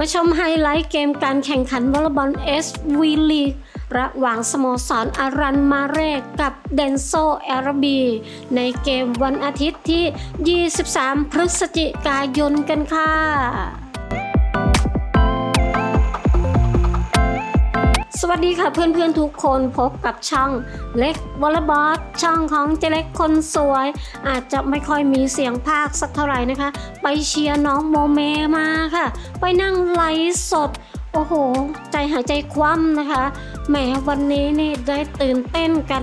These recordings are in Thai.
มาชมไฮไลท์เกมการแข่งขันวอลเลย์บอล SV League ระหว่างสโมสรอารันมาเรกกับเดนโซแอรบี ในเกมวันอาทิตย์ที่ 23 พฤศจิกายนกันค่ะ วัสดีค่ะเพื่อนๆทุกคนพบกับช่องเล็กวอลเลย์บอลช่องของเจเล็กคนสวย อาจจะไม่ค่อยมีเสียงภาคสักเท่าไหร่นะคะ ไปเชียร์น้องโมเมมาค่ะ ไปนั่งไลฟ์สด โอ้โห ใจหายใจคว่ำนะคะ แหมวันนี้นี่ได้ตื่นเต้นกัน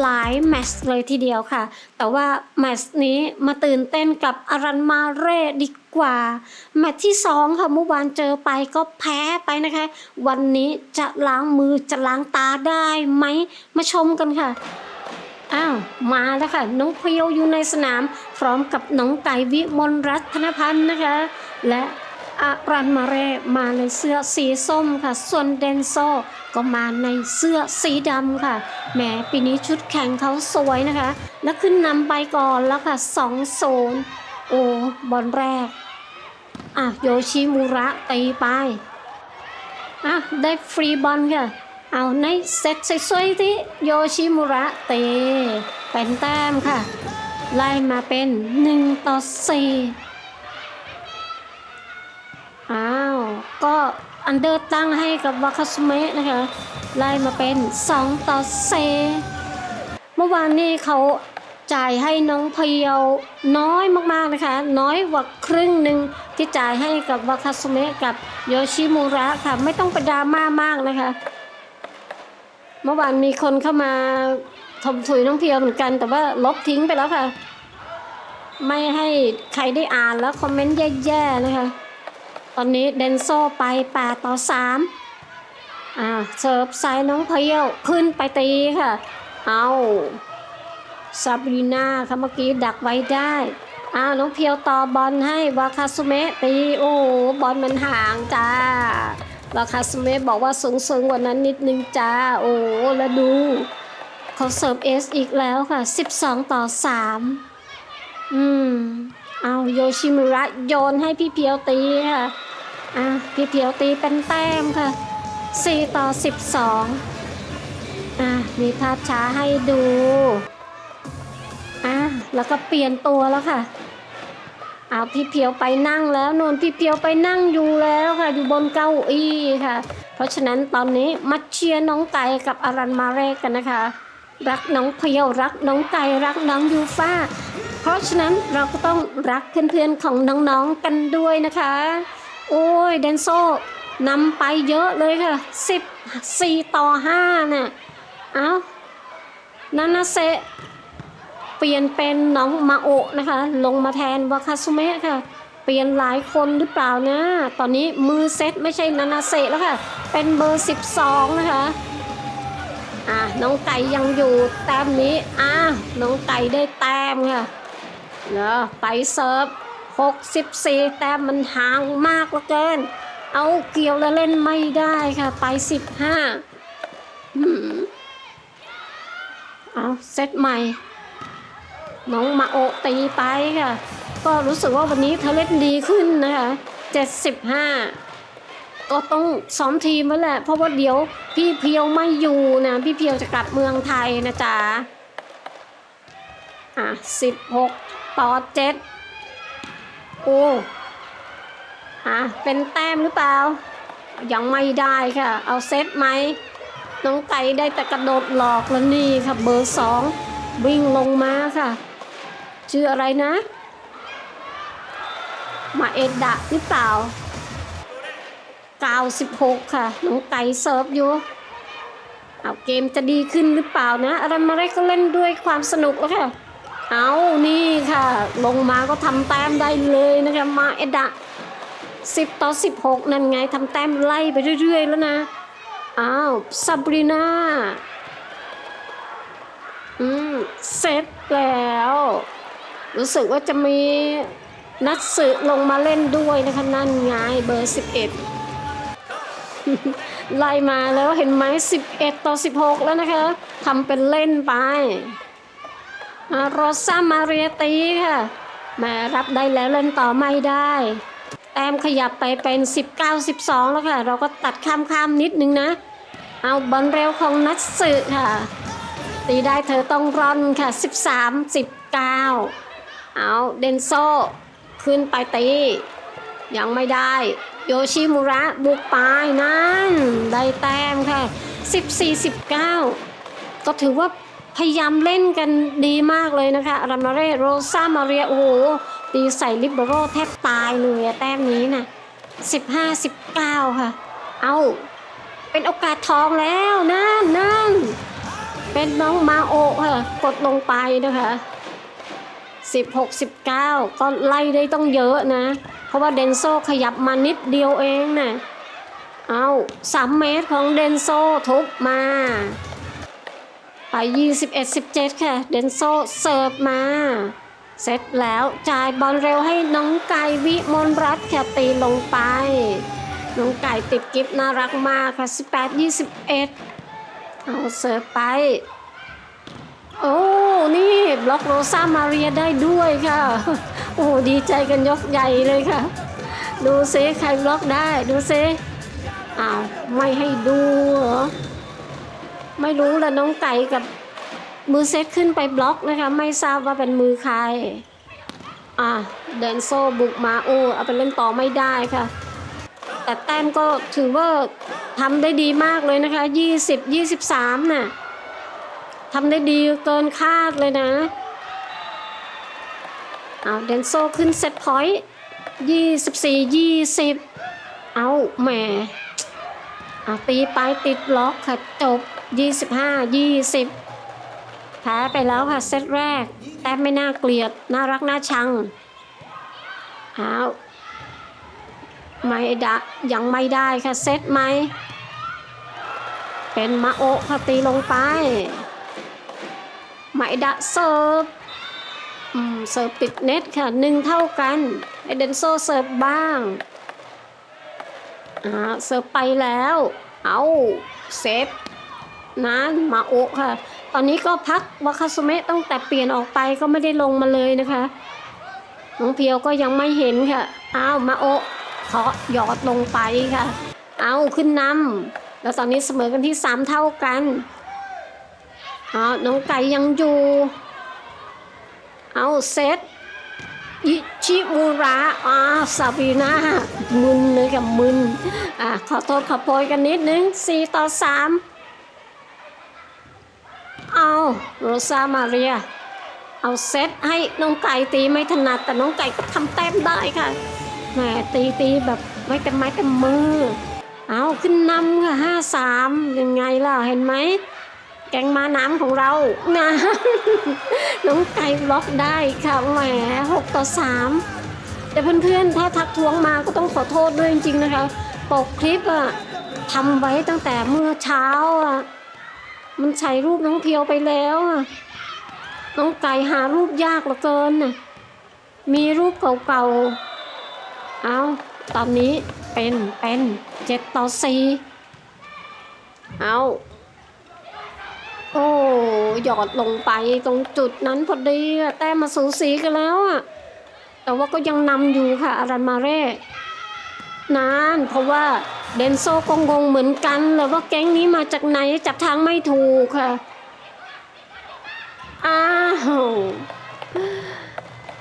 หลายแมตช์เลยทีเดียวค่ะ แต่ว่าแมตช์นี้มาตื่นเต้นกับอารันมาเร่ดีกว่า แมตช์ที่สองค่ะเมื่อวานเจอไปก็แพ้ไปนะคะ วันนี้จะล้างมือจะล้างตาได้ไหม มาชมกันค่ะอ้าว มาแล้วค่ะ น้องเพียวอยู่ในสนาม พร้อมกับน้องไก่วิมลรัตนพันธ์นะคะ และ อารันมาเรมาในเสื้อสีส้มค่ะ ส่วนเดนโซก็มาในเสื้อสีดำค่ะ แหมปีนี้ชุดแข่งเขาสวยนะคะ แล้วขึ้นนำไปก่อนแล้วค่ะ2 0โอ้บอลแรก อะโยชิมูระตีไป อะได้ฟรีบอลค่ะ เอาในเซตสวยๆที่โยชิมุระเตะเป็นแต้มค่ะ ไล่มาเป็น 1 ต่อ 4 อ้าว ก็อันเดอร์ตั้งให้กับวาคาสุเมะนะคะไล่มาเป็น 2 ต่อ4เมื่อวานนี้เขาจ่ายให้น้องเพียวน้อยมากๆนะคะ น้อยกว่าครึ่งหนึ่งที่จ่ายให้กับวาคาสุเมะกับโยชิมุระค่ะ ไม่ต้องไปดาม่ามากนะคะ เมื่อวานมีคนเข้ามาถมถุยน้องเพียวเหมือนกัน แต่ว่าลบทิ้งไปแล้วค่ะ ไม่ให้ใครได้อ่านแล้วคอมเมนต์แย่ๆนะคะ ตอนนี้เดนโซไป8ต่อ3อ่าเสิร์ฟใส่น้องเพียวขึ้นไปตีค่ะ เอาซาบรีนาค่ะเมื่อกี้ดักไว้ได้อ้าวน้องเพียวต่อบอลให้วาคาสุเมะตีโอ้บอลมันห่างจ้าวาคาสเมะบอกว่าสูงสูงกว่านั้นนิดนึงจ้า โอ้แล้วดูเขาเสิร์ฟเอสอีกแล้วค่ะ 12 ต่อ 3 อืม เอาโยชิมุระโยนให้พี่เพียวตีค่ะ อะพี่เพียวตีเป็นแต้มค่ะ 4 ต่อ 12 อะมีภาพช้าให้ดู อะแล้วก็เปลี่ยนตัวแล้วค่ะ เอาพี่เพียวไปนั่งแล้วนนพี่เพียวไปนั่งอยู่แล้วค่ะ อยู่บนเก้าอี้ค่ะ เพราะฉะนั้นตอนนี้มาเชียร์น้องไก่กับอารันมาเรกกันนะคะ รักน้องเพียวรักน้องไก่รักน้องยูฟ่าเพราะฉะนั้นเราก็ต้องรักเพื่อนๆของน้องๆกันด้วยนะคะ โอ้ยเดนโซนำไปเยอะเลยค่ะ14ต่อ5น่ะ เอานานาเซเปลี่ยนเป็นน้องมาโอะนะคะ ลงมาแทนวาคาซุเมะค่ะ เปลี่ยนหลายคนหรือเปล่านะ ตอนนี้มือเซตไม่ใช่นานาเซแล้วค่ะ เป็นเบอร์ 12 นะคะ อะน้องไก่ยังอยู่แต้มนี้ อะน้องไก่ได้แต้มค่ะเนาะไปเซิร์ฟ 64 แต้มมันห่างมากเหลือเกิน เอาเกี่ยวแล้วเล่นไม่ได้ค่ะ ไป 15หืมเอาเซตใหม่ น้องมาโอตีไปค่ะ ก็รู้สึกว่าวันนี้เธอเล่นดีขึ้นนะคะ 75ก็ต้องซ้อมทีมไว้แหละ เพราะว่าเดี๋ยวพี่เพียวไม่อยู่นะ พี่เพียวจะกลับเมืองไทยนะจ๊ะ อะ16ต่อ7โอ้อะเป็นแต้มหรือเปล่า ยังไม่ได้ค่ะ เอาเซตไหม น้องไก่ได้แต่กระโดดหลอกแล้วนี่ค่ะเบอร์สองวิ่งลงมาค่ะ ชื่ออะไรนะ มาเอ็ดดะหรือเปล่า 96 ค่ะ น้องไก่เซิร์ฟอยู่เอาเกมจะดีขึ้นหรือเปล่านะอะไรมาได้ก็เล่นด้วยความสนุกแล้วค่ะ เอานี่ค่ะ ลงมาก็ทำแต้มได้เลยนะคะมาเอ็ดดะ10ต่อ16นั่นไงทำแต้มไล่ไปเรื่อยๆแล้วนะ อ้าวซาบรีนาอืมเสร็จแล้ว รู้สึกว่าจะมีนัดสึลงมาเล่นด้วยนะคะนั่นไงเบอร์11ไล่มาแล้วเห็นไหม11 ต่อ 16 แล้วนะคะทำเป็นเล่นไป โรซ่ามาเรียตีค่ะมารับได้แล้วเล่นต่อไม่ได้ แต้มขยับไปเป็น 19 12 แล้วค่ะ เราก็ตัดข้ามข้ามๆนิดนึงนะ เอาบอลเร็วของนัทสึค่ะ ตีได้เธอต้องร่อนค่ะ 13 19 เอาเดนโซขึ้นไปตี ยังไม่ได้ โยชิมุระบุกไปนั่น ได้แต้มค่ะ 14 19 ก็ถือว่า พยายามเล่นกันดีมากเลยนะคะอารามาเรโรซามาเรียโอ้โหตีใส่ลิเบโรแทบตายเลยแต้มนี้นะ15 19 ค่ะ เอาเป็นโอกาสทองแล้วนั่นนั่นเป็นน้องมาโอค่ะ กดลงไปนะคะ 16 19 ก็ไล่ได้ต้องเยอะนะ เพราะว่าเดนโซขยับมานิดเดียวเองนะเอา3เมตรของเดนโซทุบมา ไป21 17 ค่ะ เดนโซเสิร์ฟมาเสร็จแล้วจ่ายบอลเร็วให้น้องไก่วิมลรัตน์ค่ะตีลงไป น้องไก่ติดกิฟน่ารักมากค่ะ 18 21 เอาเสิร์ฟไป โอ้ นี่ บล็อกโรซามาเรียได้ด้วยค่ะ โอ้ดีใจกันยกใหญ่เลยค่ะ ดูซิใครบล็อกได้ ดูซิอ้าว ไม่ให้ดูเหรอ ไม่รู้ละน้องไก่กับมือเซตขึ้นไปบล็อกนะคะ ไม่ทราบว่าเป็นมือใคร อะเดนโซบุกมาโอ้เอาไปเล่นต่อไม่ได้ค่ะ แต่แต้มก็ถือว่าทำได้ดีมากเลยนะคะ 20 23น่ะทำได้ดีเกินคาดเลยนะเอาเดนโซขึ้นเซตพอยต์24 20 เอาแหม อาตีไปติดล็อกค่ะจบ 25 20 แพ้ไปแล้วค่ะเซตแรก แต้มไม่น่าเกลียด น่ารักน่าชังเอาไม่ดะยังไม่ได้ค่ะเซตไหม เป็นมาโอค่ะตีลงไป ไม่ดะเสิร์ฟเสิร์ฟติดเน็ตค่ะหนึ่งเท่ากันไอเดนโซเสิร์ฟบ้าง อ่าเสิร์ฟไปแล้ว เอาเซฟนั้นมาโอค่ะ ตอนนี้ก็พักวาคาซุเมะตั้งแต่เปลี่ยนออกไปก็ไม่ได้ลงมาเลยนะคะน้องเพียวก็ยังไม่เห็นค่ะอ้าวมาโอเคาะหยอดลงไปค่ะ เอาขึ้นนำแล้วตอนนี้เสมอกันที่สามเท่ากันอ้าน้องไก่ยังอยู่ เอาเซต อิชิมูระอ่าซาบีนามึนเลยกับมึนอ่าขอโทษขอโพยกันนิดนึงสี่ต่อสามเอาโรซามาเรีย เอาเซตให้น้องไก่ตีไม่ถนัด แต่น้องไก่ก็ทำแต้มได้ค่ะแหมตีตีแบบไม่เต็มไม้เต็มมือ เอาขึ้นนำค่ะห้าสามยังไงล่ะเห็นไหม แกงมาน้ำของเรานะน้องไก่บล็อกได้ค่ะแหมหกต่อสามแต่เพื่อนๆ ถ้าทักท้วงมาก็ต้องขอโทษด้วยจริงๆนะคะปกคลิปอะทำไว้ตั้งแต่เมื่อเช้าอะมันใช้รูปน้องเพียวไปแล้วอะน้องไก่หารูปยากเหลือเกินน่ะมีรูปเก่าๆ เอาตอนนี้เป็นเป็นเจ็ดต่อสี่เอา โอ้หยอดลงไปตรงจุดนั้นพอดีแต้มมาสูสีกันแล้วอะแต่ว่าก็ยังนำอยู่ค่ะอารันมาเร่นานเพราะว่าเดนโซกงงเหมือนกันเลยว่าแก๊งนี้มาจากไหนจับทางไม่ถูกค่ะ อ้าว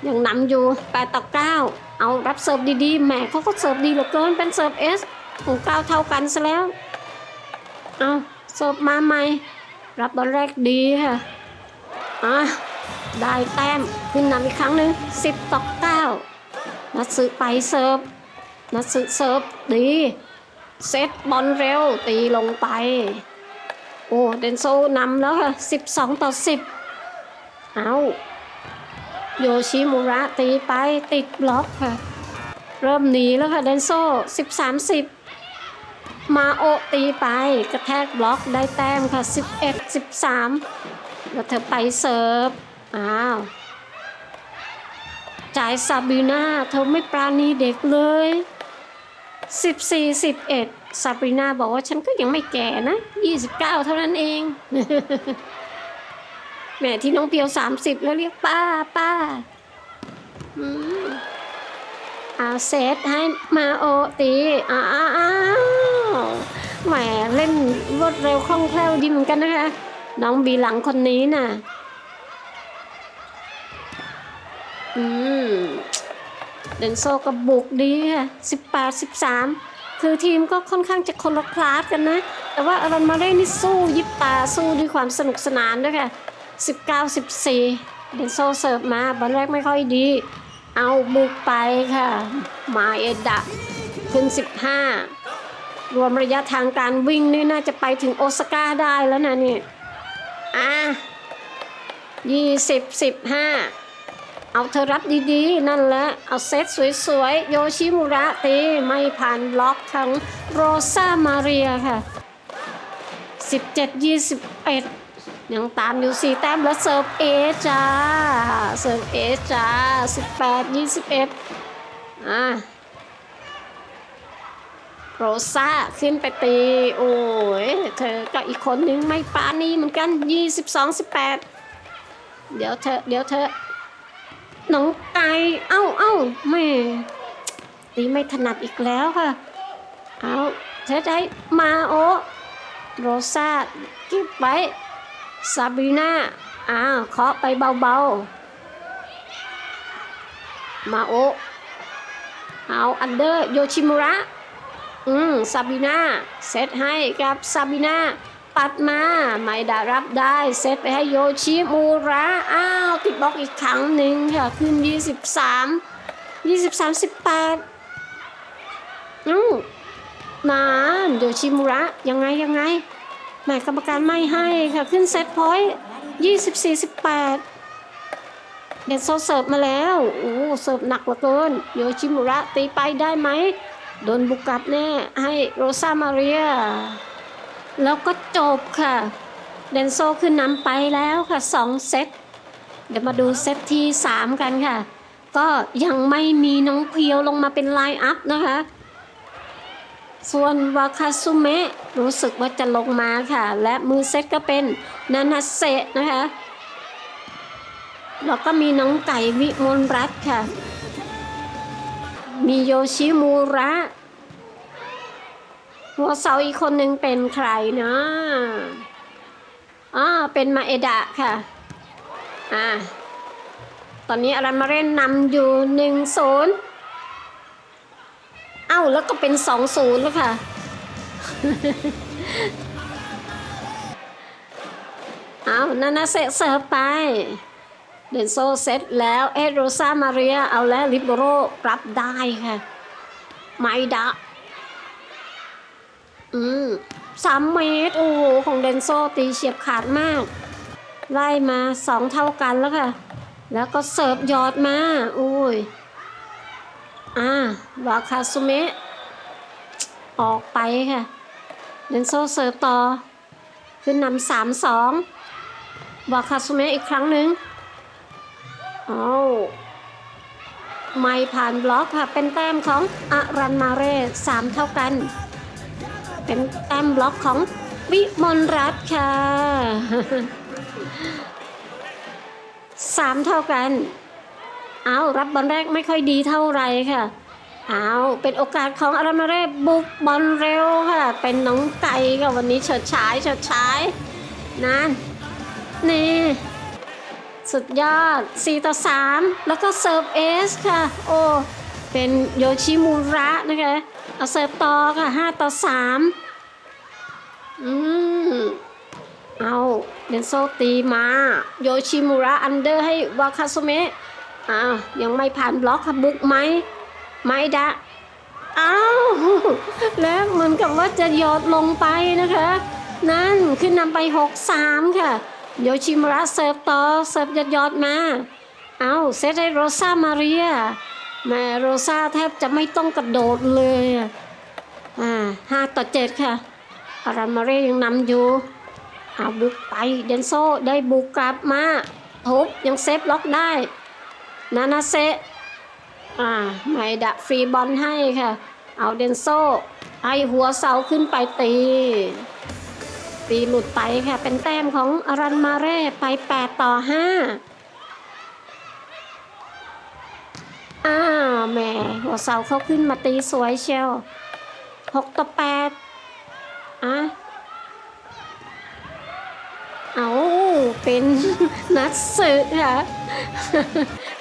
ยังนำอยู่8ต่อ9เอารับเสิร์ฟดีๆแหมเขาก็เสิร์ฟดีเหลือเกินเป็นเสิร์ฟเอสของเก้าเท่ากันซะแล้ว เอาเสิร์ฟมาใหม่ รับบอลแรกดีค่ะอะได้แต้มขึ้นนำอีกครั้งหนึ่ง10ต่อ9นัดสึไปเสิร์ฟนัดสึเสิร์ฟดีเซตบอลเร็วตีลงไป โอ้เดนโซนำแล้วค่ะ 12 ต่อ 10 เอาโยชิมุระตีไปติดบล็อกค่ะ เริ่มหนีแล้วค่ะเดนโซ 13 10 มาโอตีไปกระแทกบล็อกได้แต้มค่ะ 11 13 แล้วเธอไปเสิร์ฟ อ้าว จ่ายซาบีนาเธอไม่ปราณีเด็กเลย 14 11ซาบีนาบอกว่าฉันก็ยังไม่แก่นะ 29 เท่านั้นเองแหมที่น้องเพียว 30 แล้วเรียกป้าป้าอืมอาเซตให้มาโอตีอ้าวอ้าว แหมเล่นรวดเร็วคล่องแคล่วดีเหมือนกันนะคะ น้องบีหลังคนนี้น่ะ อืมเดนโซก็บุกดีค่ะ18 13คือทีมก็ค่อนข้างจะคนละคลาสกันนะ แต่ว่าอารอนมาเร่นี่สู้ยิบตาสู้ด้วยความสนุกสนานด้วยค่ะ19 14เดนโซเสิร์ฟมาบอลแรกไม่ค่อยดี เอาบุกไปค่ะ มาเอดะขึ้น15 รวมระยะทางการวิ่งนี่น่าจะไปถึงโอซาก้าได้แล้วนะนี่ อะ20 15เอาเธอรับดีๆ นั่นแหละ เอาเซตสวยๆ โยชิมุระตี ไม่ผ่านบล็อกทั้งโรซามาเรียค่ะ 17 21 ยังตามอยู่ 4 แต้มแล้วเสิร์ฟเอจ้าเสิร์ฟเอจ้า 18 21 อะ โรซาขึ้นไปตี โอ้ยเธอกับอีกคนนึงไม่ปานีเหมือนกัน 22 18 เดี๋ยวเธอ เดี๋ยวเธอน้องไก่เอ้าเอ้าแม่ตีไม่ถนัดอีกแล้วค่ะ เอาเธอได้มาโอโรซาเก็บไว้ซาบีนาอ้าวเคาะไปเบาๆ มาโอเอาอันเดอร์โยชิมุระ อืมซาบิน่าเซตให้กับซาบิน่าปัดมาไม่ได้รับได้เซตไปให้โยชิมูระอ้าวติดบล็อกอีกครั้งหนึ่งค่ะขึ้น 23 23 18อืมนานโยชิมูระยังไงยังไงแหมกรรมการไม่ให้ค่ะขึ้นเซตพอยต์24 18เดนโซเสิร์ฟมาแล้วโอ้เสิร์ฟหนักเหลือเกินโยชิมุระตีไปได้ไหม โดนบุกกลับแน่ให้โรซามาเรีย แล้วก็จบค่ะ เดนโซขึ้นนำไปแล้วค่ะ 2 เซต เดี๋ยวมาดูเซตที่ 3 กันค่ะ ก็ยังไม่มีน้องเพียวลงมาเป็นไลน์อัพนะคะ ส่วนวาคาซุเมะรู้สึกว่าจะลงมาค่ะ และมือเซตก็เป็นนานาเซะนะคะ แล้วก็มีน้องไก่วิมลรัตค่ะ มีโยชิมูระ หัวเสาอีกคนหนึ่งเป็นใครนะอ่าเป็นมาเอดะค่ะ อ่า ตอนนี้อารันมาเรนนำอยู่หนึ่งศูนย์เอ้า แล้วก็เป็นสองศูนย์แล้วค่ะ เอานานาเซเสิร์ฟไป เดนโซเซตแล้ว เอโรซามาเรียเอาแล้วลิบโรรับได้ค่ะ ไมดะ อืมสามเมตร โอ้โห ของเดนโซตีเฉียบขาดมาก ไล่มาสองเท่ากันแล้วค่ะ แล้วก็เสิร์ฟยอดมาอุ้ย อ่าวาคาซุเมะ ออกไปค่ะ เดนโซเสิร์ฟต่อ ขึ้นนำสามสองวาคาซุเมะอีกครั้งหนึ่ง เอาไม่ผ่านบล็อกค่ะ เป็นแต้มของอารันมาเร่สามเท่ากัน เป็นแต้มบล็อกของวิมลรัตน์ค่ะสามเท่ากัน เอารับบอลแรกไม่ค่อยดีเท่าไรค่ะ เอาเป็นโอกาสของอารันมาเร่บุกบอลเร็วค่ะ เป็นน้องไก่ค่ะวันนี้เฉิดฉายเฉิดฉายนั่นนี่ สุดยอด 4 ต่อ 3 แล้วก็เสิร์ฟเอสค่ะ โอ้เป็นโยชิมูระนะคะเอาเสิร์ฟต่อค่ะ 5 ต่อ 3 อืมเอาเดนโซตีมา โยชิมูระอันเดอร์ให้วาคาโซเมะอ้าวยังไม่ผ่านบล็อกค่ะบุกไหมไม่ดะอ้าวแล้วเหมือนกับว่าจะหยอดลงไปนะคะ นั่นขึ้นนำไป 6-3 ค่ะ โยชิมระเสิร์ฟต่อเสิร์ฟยอดยอดมา เอาเซตให้โรซามาเรียแม่โรซาแทบจะไม่ต้องกระโดดเลย อ่าห้าต่อเจ็ดค่ะอารามาเรยังนำอยู่เอาบุกไปเดนโซได้บุกกลับมาทุบยังเซฟล็อกได้ นานาเซอ่าไม่ดะฟรีบอลให้ค่ะ เอาเดนโซให้หัวเสาขึ้นไปตี ตีหลุดไปค่ะ เป็นแต้มของอารันมาเร่ไป 8 ต่อ 5 อ้าวแม่หัวเสาเขาขึ้นมาตีสวยเชียวหกต่อแปดอะเอาเป็นนัดสืบค่ะ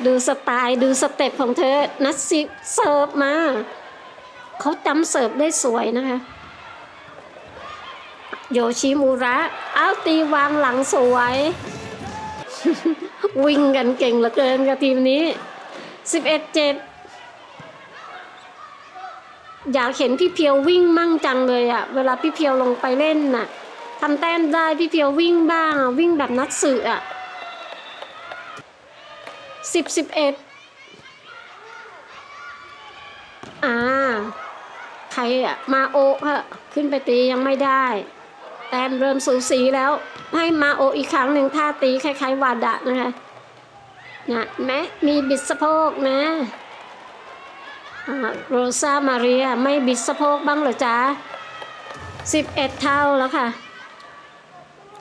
ดูสไตล์ดูสเต็ปของเธอ นัดสิเสิร์ฟมา เขาจำเสิร์ฟได้สวยนะคะ โยชิมูระเอาตีวางหลังสวย วิ่งกันเก่งเหลือเกินกับทีมนี้ 11 7 อยากเห็นพี่เพียววิ่งมั่งจังเลยอะเวลาพี่เพียวลงไปเล่นน่ะทำแต้มได้พี่เพียววิ่งบ้าง วิ่งแบบนักสืออะสิบสิบเอ็ดอ่า ใครอะมาโอะฮะขึ้นไปตียังไม่ได้ ต้มเริ่มสูสีแล้ว ให้มาโออีกครั้งหนึ่งท่าตีคล้าย ๆ วาดะนะคะนะแม้มีบิดสะโพกนะโรซามาเรียไม่บิดสะโพกบ้างเหรอจ๊ะสิบเอ็ดเท่าแล้วค่ะ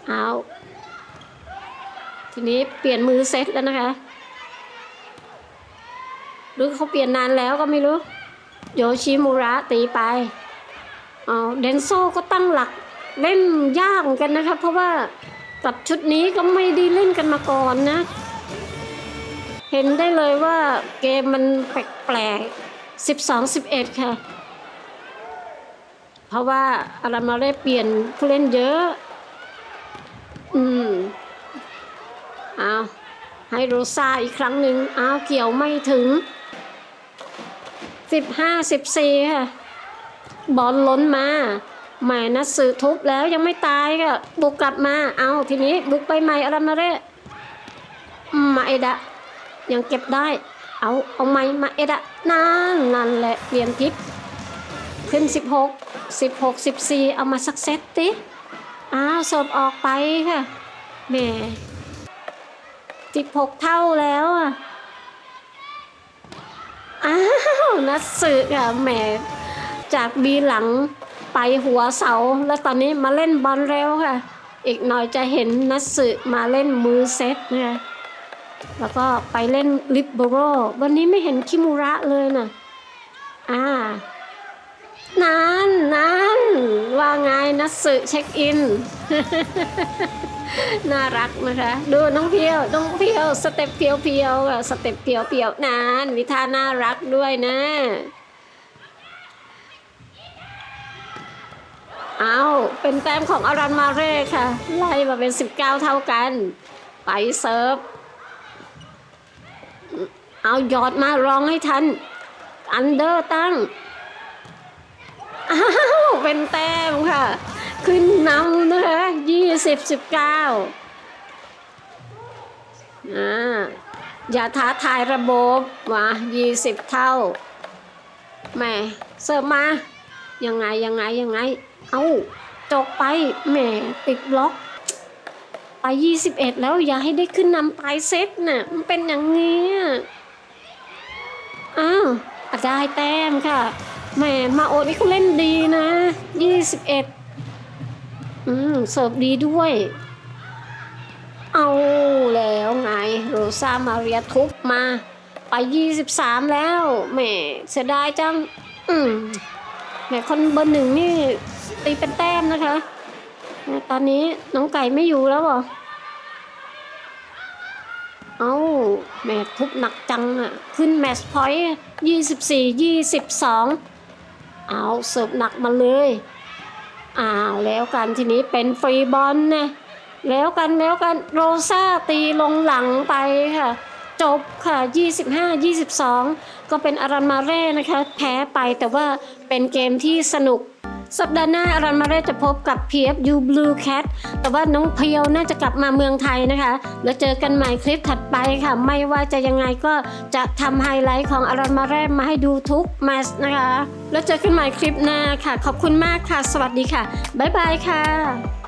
เอา ทีนี้เปลี่ยนมือเซตแล้วนะคะหรือเขาเปลี่ยนนานแล้วก็ไม่รู้ โยชิมูระตีไป เอาเดนโซก็ตั้งหลัก เล่นยากเหมือนกันนะคะ เพราะว่ากับชุดนี้ก็ไม่ได้เล่นกันมาก่อนนะ เห็นได้เลยว่าเกมมันแปลกๆสิบสองสิบเอ็ดค่ะ เพราะว่าอารามาเร่เปลี่ยนผู้เล่นเยอะ อืมเอาให้โรซาอีกครั้งหนึ่งเอาเกี่ยวไม่ถึงสิบห้าสิบสี่ค่ะ บอลล้นมา แหม่นัดสือทุบแล้วยังไม่ตายก็บุกกลับมา เอาทีนี้บุกไปใหม่อารามาเร่อืมมาเอดะ ยังเก็บได้ เอาเอาไม้มาเอ็ดะนั่นนั่นแหละเปลี่ยนทิปขึ้น 16 16 14 เอามาสักเซตติอ้าวสบออกไปค่ะแหม่16 เท่าแล้วอะอ้าวนัดสึกอะแหมจากบีหลัง ไปหัวเสา แล้วตอนนี้มาเล่นบอลเร็วค่ะ อีกหน่อยจะเห็นนัสึมาเล่นมือเซตนะคะแล้วก็ไปเล่นลิปโบโรวันนี้ไม่เห็นคิมูระเลยนะอ่านั่นนั่นว่าไงนัสสึเช็คอิน น่ารักนะคะ ดูน้องเพียว น้องเพียว สเต็ปเพียวเพียวสเต็ปเพียวเพียวนานวิธาน่ารักด้วยนะ เอาเป็นแต้มของอารันมาเร่ค่ะ ไล่มาเป็น 19 เท่ากัน ไปเซิร์ฟ เอายอดมารองให้ทัน อันเดอร์ตั้ง อ้าวเป็นแต้มค่ะ ขึ้นนำนะคะยี่สิบสิบเก้าอ่าอย่าท้าทายระบบมายี่สิบเท่าแม่เสิร์ฟมา ยังไงยังไงยังไง เอาจกไปแหมติดบล็อก ไปยี่สิบเอ็ดแล้วอย่าให้ได้ขึ้นนำปลายเซตน่ะมันเป็นอย่างนี้อะอ้าวได้แต้มค่ะแหมมาโอนี่เขาเล่นดีนะยี่สิบเอ็ดอืมเสิร์ฟดีด้วย เอาแล้วไงโรซามาเรียทุบมา ไปยี่สิบสามแล้วแหมเสียดายจัง อืมแหมคนเบอร์หนึ่งนี่ ตีเป็นแต้มนะคะ ตอนนี้น้องไก่ไม่อยู่แล้วหรอ เอาแมททุบหนักจังอะ ขึ้นแมตช์พอยต์ยี่สิบสี่ยี่สิบสองเอาเสิร์ฟหนักมาเลยอ้าวแล้วกันทีนี้เป็นฟรีบอลนะแล้วกันแล้วกันโรซาตีลงหลังไปค่ะ จบค่ะ 25 22 ก็เป็นอารันมาเร่นะคะ แพ้ไปแต่ว่าเป็นเกมที่สนุก สัปดาห์หน้าอารันมาเร่จะพบกับ PFU Blue Cat แต่ว่าน้องเพียวน่าจะกลับมาเมืองไทยนะคะ แล้วเจอกันใหม่คลิปถัดไปค่ะ ไม่ว่าจะยังไงก็จะทำไฮไลท์ของอารันมาเร่มาให้ดูทุกแมสนะคะ แล้วเจอกันใหม่คลิปหน้าค่ะ ขอบคุณมากค่ะ สวัสดีค่ะ บ๊ายบายค่ะ